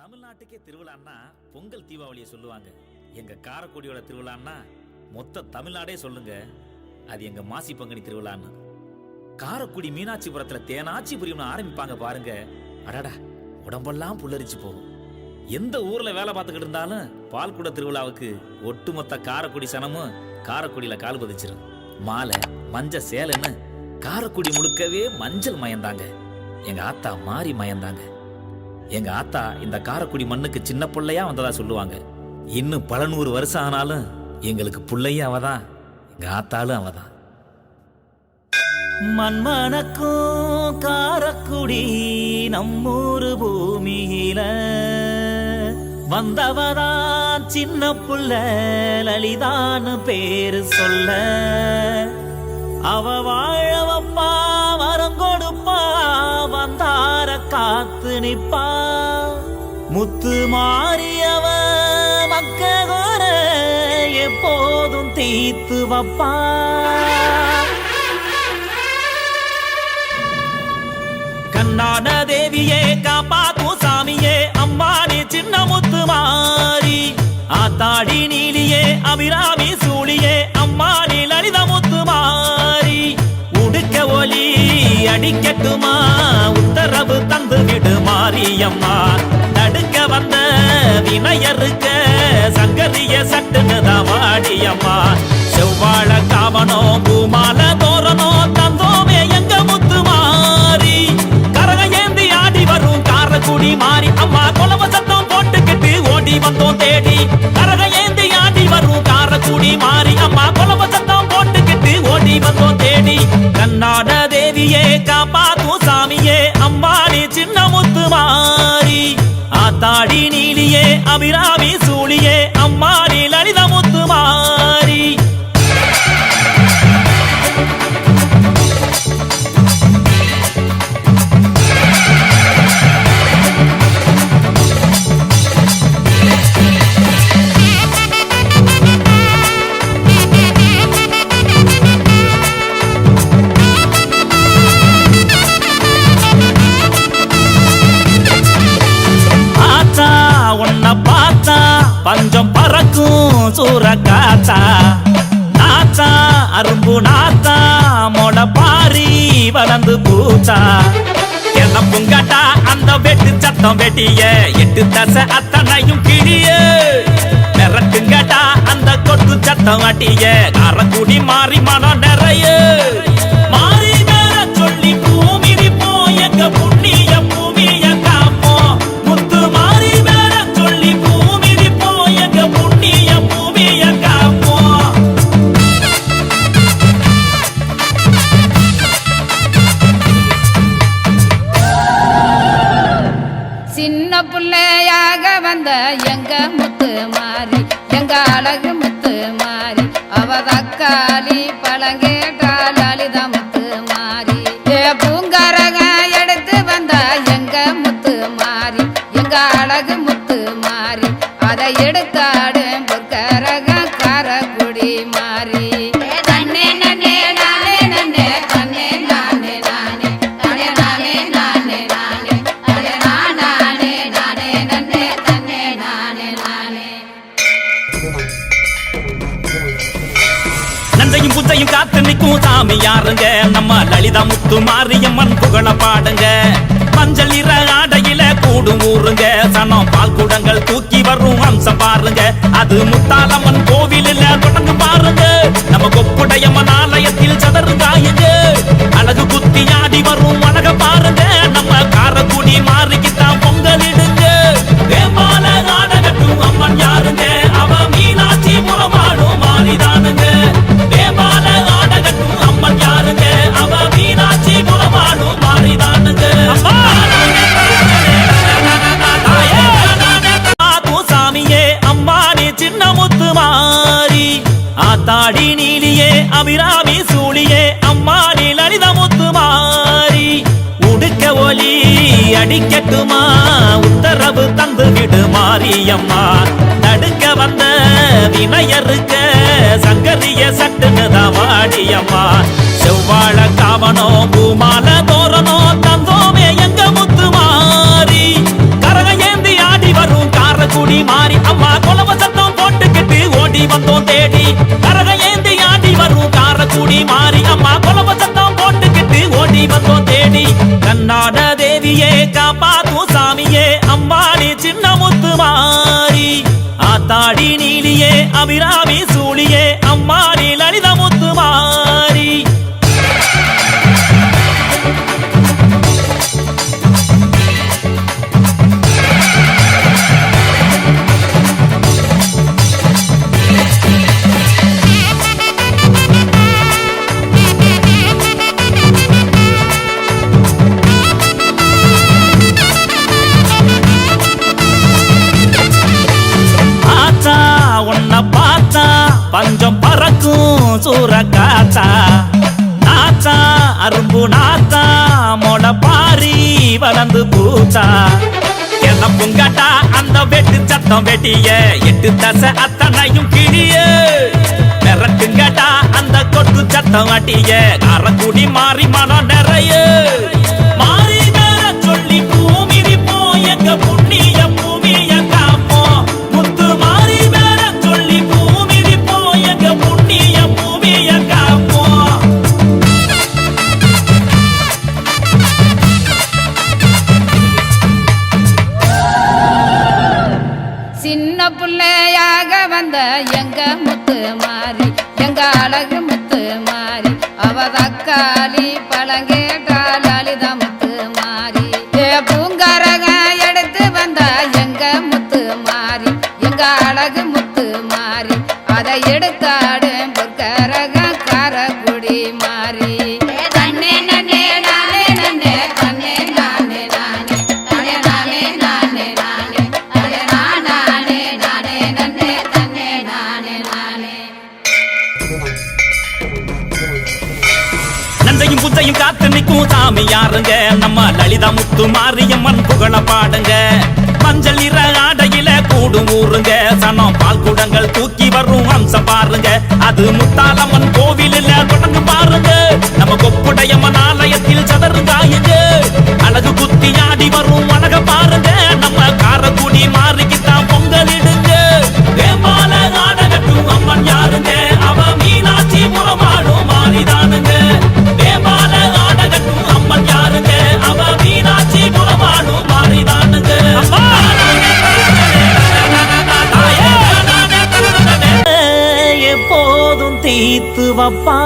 தமிழ்நாட்டுக்கே திருவிழான்னா பொங்கல் தீபாவளியை சொல்லுவாங்க. எங்க காரக்குடியோட திருவிழான்னா மொத்த தமிழ்நாடே சொல்லுங்க. அது எங்க மாசி பங்குனி திருவிழான்னு. காரக்குடி மீனாட்சிபுரத்துல தேனாச்சி புரியணும் ஆரம்பிப்பாங்க பாருங்க. அடடா உடம்பெல்லாம் புல்லரிச்சு போகும். எந்த ஊர்ல வேலை பார்த்துக்கிட்டு இருந்தாலும் பால்குட திருவிழாவுக்கு ஒட்டுமொத்த காரக்குடி சனமும் காரக்குடியில கால் பதிச்சிரும். மாலை மஞ்ச சேலைன்னு காரக்குடி முழுக்கவே மஞ்சள் மயந்தாங்க. எங்க ஆத்தா மாறி மயந்தாங்க. எங்க ஆத்தா இந்த காரக்குடி மண்ணுக்கு சின்ன பிள்ளையா வந்ததா சொல்லுவாங்க. இன்னும் பல நூறு வருஷம் ஆனாலும் எங்களுக்கு பிள்ளையும் அவதான். எங்க ஆத்தாலும் அவதான். மண்மணக்கும் காரக்குடி நம்மூரு பூமியில வந்தவதான் சின்ன புள்ள லலிதான்னு பேரு சொல்ல. அவ வாழவ காத்து நிப்பா முத்து மாறியவ மக்க கோர எப்போதும் தீத்து வப்பா கண்ணான தேவியே காப்பாத்தும் சாமியே அம்மானி சின்ன முத்து மாறி. ஆத்தாடி நீலியே அபிராமி சூழியே அம்மானி லலித முத்து மாறி. உடுக்க ஒலி அடிக்கட்டுமா உத்தரவு தந்து விடு மாரியம்மா. தடுக்க வந்த வினையருக்க சங்கரிய சட்டுன்னு தான் வாடியம்மா. செவ்வாழ காவனோ பூமால தோரணோ தந்தோமே எங்க முத்து மாறி. கரக ஏந்தி ஆடி வரும் காரக்குடி மாறி. அம்மா கொலவ சத்தம் போட்டுக்கிட்டு ஓடி வந்தோம் தேடி. கரக ஏந்தி ஆடி வரும் காரக்குடி மாறி. அம்மா கொலவ சத்தம் போட்டுக்கிட்டு ஓடி வந்தோம் தேடி. கண்ணாட தேவியே காப்பா அபிராமி சூழியே அம்மாடி லலித ஒரு பூச்சா? என்ன புங்கட்டா? அந்த வெட்டு சத்தம் வெட்டிய எட்டு தசை அத்தனையும் கிழிய. மிரட்டுங்கட்டா அந்த கொட்டு சத்தம் வட்டிய காரக்குடி மாறி மனம் நிறைய. புள்ளையாக எங்க முத்து சாமி யாருங்க? நம்ம லலிதா முத்து மாரியம்மன் புகழ பாடுங்க. மஞ்சள் நிற ஆடையில கூடும் ஊருங்க. சனம் பால் குடங்கள் தூக்கி வரும் அம்சம் பாருங்க. அது முத்தாலம்மன் கோவிலில் ஒளி அடிக்கட்டுமா? உத்தரவு தந்து விடு மாரியம்மா? தடுக்க வந்த வினையருக்க சங்கரிய சட்டுன்னு தான் வாடியம்மா செவ்வாழ காவனோ பூமால தோரணோ தந்தோமே எங்க முத்து மாறி? கரக ஏந்தி ஆடி வரும் காரக்குடி மாறி அம்மா கொலவ சத்தம் போட்டுக்கிட்டு ஓடி வந்தோம் தேடி. கரக ஏந்தி ஆடி வரும் காரக்குடி மாறி அம்மா கொலவ கண்ணாட தேவியே காப்பாத்தும் சாமியே அம்பாடி சின்ன முத்து மாறி. ஆத்தாடி நீலியே அபிராமி சு பாரி வளர்ந்து பூச்சா என்ன புங்காட்டா அந்த வெட்டு சத்தம் வெட்டிய. எட்டு தசை அத்தனையும் கிழிய. மிரட்டுங்காட்டா அந்த கொட்டு சத்தம் வாட்டிய காரக்குடி மாறி மனம் நிறைய. மாறி எங்க அழகு முத்து மாறி அவ தக்காளி பழங்கேட்டால் சாமி யாருங்க? நம்ம லலிதா முத்து மாரியம்மன் புகழ பாடுங்க. மஞ்சள் நிற ஆடையில கூடு ஊருங்க. சனம் பால் குடங்கள் தூக்கி வரும் அம்சம் பாருங்க. அது முத்தாலம்மன் கோவிலில் தொடர்ந்து பாருங்க. நம்ம கொப்புடையம்மன் ஆலயத்தில் சதறு காயுங்க. எப்போதும் தீத்து வப்பா.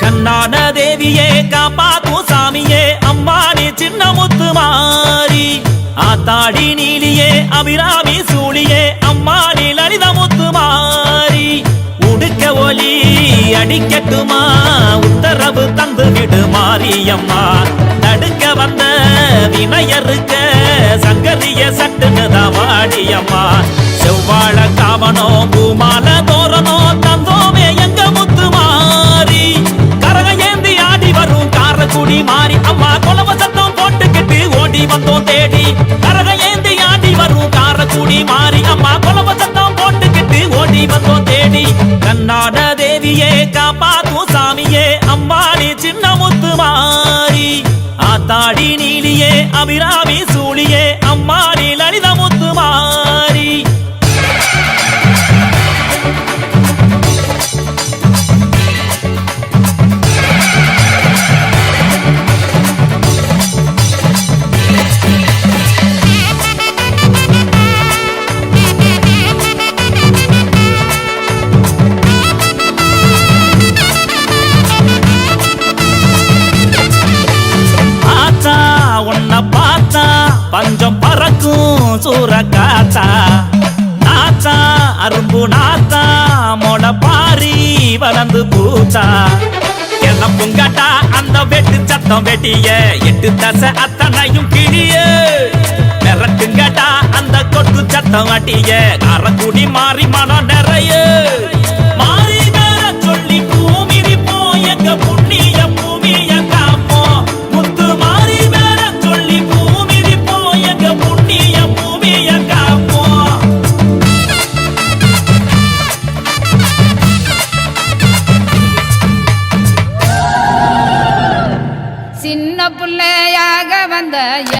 கண்ணான தேவியே காப்பாத்தும் சாமியே அம்மானி சின்ன முத்து மாறி. ஆத்தாடி நீலியே அபிராமி சூழியே அம்மானி லலித முத்து மாறி. உடுக்க ஒலி அடிக்கட்டுமா உத்தரவு தந்து விடு மாரியம்மா. தடுக்க வந்த வினையருக்கு காப்பாத்தும் சாமியே அம்பாடி சின்ன முத்து மாறி. ஆத்தாடி நீலியே அபிராமி வளர்ந்து பூத்தா. என்ன பொங்காட்டா அந்த வெட்டு சத்தம் வெட்டிய. எட்டு தசை அத்தனையும் கிழிய மிரட்டுங்கட்டா அந்த கொட்டு சத்தம் வட்டிய காரக்குடி மாறி மனம் நிறைய.